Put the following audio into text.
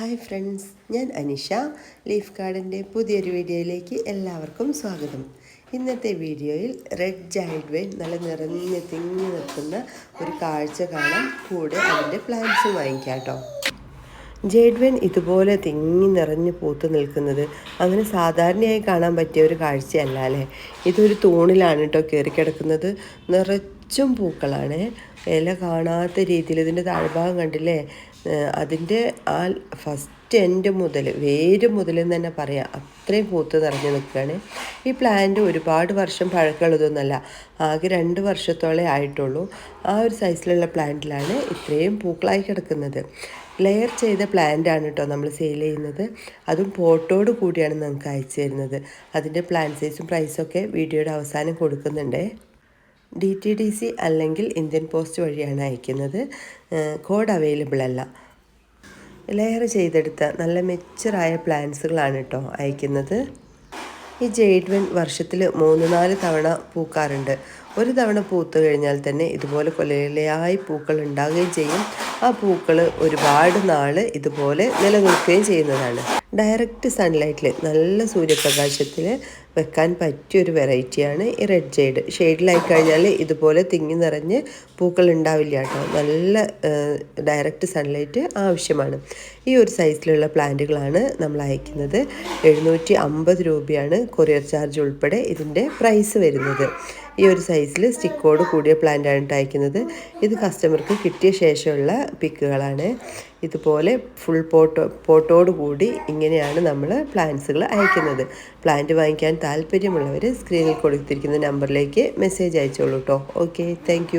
Hi friends ഞാൻ Anisha leaf ഗാർഡന്റെ പുതിയൊരു വീഡിയോയിലേക്ക് എല്ലാവർക്കും സ്വാഗതം. ഇന്നത്തെ വീഡിയോയിൽ റെഡ് ജൈഡ് വെയിൽ നല്ല നിറഞ്ഞ് തിങ്ങി നിൽക്കുന്ന ഒരു കാഴ്ച കാണാൻ കൂടെ അതിന്റെ പ്ലാന്റ്സും വാങ്ങിക്കാം കേട്ടോ. ജൈഡ് ഇതുപോലെ തിങ്ങി നിറഞ്ഞ് പൂത്ത് നിൽക്കുന്നത് അങ്ങനെ സാധാരണയായി കാണാൻ പറ്റിയ ഒരു കാഴ്ചയല്ല അല്ലേ? ഇതൊരു തൂണിലാണ് കേട്ടോ കയറി കിടക്കുന്നത്. നിറച്ചും പൂക്കളാണ്. ഇല കാണാത്ത രീതിയിൽ ഇതിന്റെ താഴ്ഭാഗം കണ്ടില്ലേ? അതിന്റെ ആ ഫസ്റ്റ് എൻഡ് മുതൽ വേര് മുതൽ തന്നെ പറയാം. അത്രയും പൂത്ത് നിറഞ്ഞു നിൽക്കുകയാണ്. ഈ പ്ലാന്റ് ഒരുപാട് വർഷം പഴക്കമുള്ളതൊന്നുമല്ല ആകെ രണ്ട് വർഷത്തോളേ ആയിട്ടുള്ളൂ. ആ ഒരു സൈസിലുള്ള പ്ലാന്റിലാണ് ഇത്രയും പൂക്കളായി കിടക്കുന്നത്. ലെയർ ചെയ്ത പ്ലാന്റ് ആണ് കേട്ടോ നമ്മൾ സെയിൽ ചെയ്യുന്നത്. അതും പോട്ടോട് കൂടിയാണ് നമുക്ക് അയച്ചു തരുന്നത്. അതിന്റെ പ്ലാന്റ് സൈസും പ്രൈസൊക്കെ വീഡിയോയുടെ അവസാനം കൊടുക്കുന്നുണ്ട്. ഡി ടി ഡി സി അല്ലെങ്കിൽ ഇന്ത്യൻ പോസ്റ്റ് വഴിയാണ് അയക്കുന്നത്. കോഡ് അവൈലബിൾ അല്ല. ലെയർ ചെയ്തെടുത്ത നല്ല മെച്ചറായ പ്ലാന്റ്സുകളാണ് കേട്ടോ അയക്കുന്നത്. ഈ ജെയ്ഡ്വൻ വർഷത്തിൽ മൂന്ന് നാല് തവണ പൂക്കാറുണ്ട്. ഒരു തവണ പൂത്തു കഴിഞ്ഞാൽ തന്നെ ഇതുപോലെ കൊലയിലയായി പൂക്കൾ ഉണ്ടാകുകയും ചെയ്യും. ആ പൂക്കൾ ഒരുപാട് നാൾ ഇതുപോലെ നിലനിൽക്കുകയും ചെയ്യുന്നതാണ്. ഡയറക്റ്റ് സൺലൈറ്റിൽ നല്ല സൂര്യപ്രകാശത്തിൽ വെക്കാൻ പറ്റിയൊരു വെറൈറ്റിയാണ് ഈ റെഡ് ഷെയ്ഡ് ഷെയ്ഡിലായി കഴിഞ്ഞാൽ ഇതുപോലെ തിങ്ങി നിറഞ്ഞ് പൂക്കൾ ഉണ്ടാവില്ല കേട്ടോ. നല്ല ഡയറക്റ്റ് സൺലൈറ്റ് ആവശ്യമാണ്. ഈ ഒരു സൈസിലുള്ള പ്ലാന്റുകളാണ് നമ്മൾ അയക്കുന്നത്. എഴുന്നൂറ്റി അമ്പത് രൂപയാണ് കൊറിയർ ചാർജ് ഉൾപ്പെടെ ഇതിന്റെ പ്രൈസ് വരുന്നത്. ഈ ഒരു സൈസിൽ സ്റ്റിക്കോട് കൂടിയ പ്ലാന്റാണ് അയക്കുന്നത്. ഇത് കസ്റ്റമർക്ക് കിട്ടിയ ശേഷമുള്ള പിക്കുകളാണ് ഇതുപോലെ ഫുൾ പോട്ടോ പോട്ടോട് കൂടി ഇങ്ങനെയാണ് നമ്മൾ പ്ലാന്റ്സുകൾ അയക്കുന്നത്. പ്ലാന്റ് വാങ്ങിക്കാൻ താല്പര്യമുള്ളവർ സ്ക്രീനിൽ കൊടുത്തിരിക്കുന്ന നമ്പറിലേക്ക് മെസ്സേജ് അയച്ചോളൂ കേട്ടോ ഓക്കെ താങ്ക്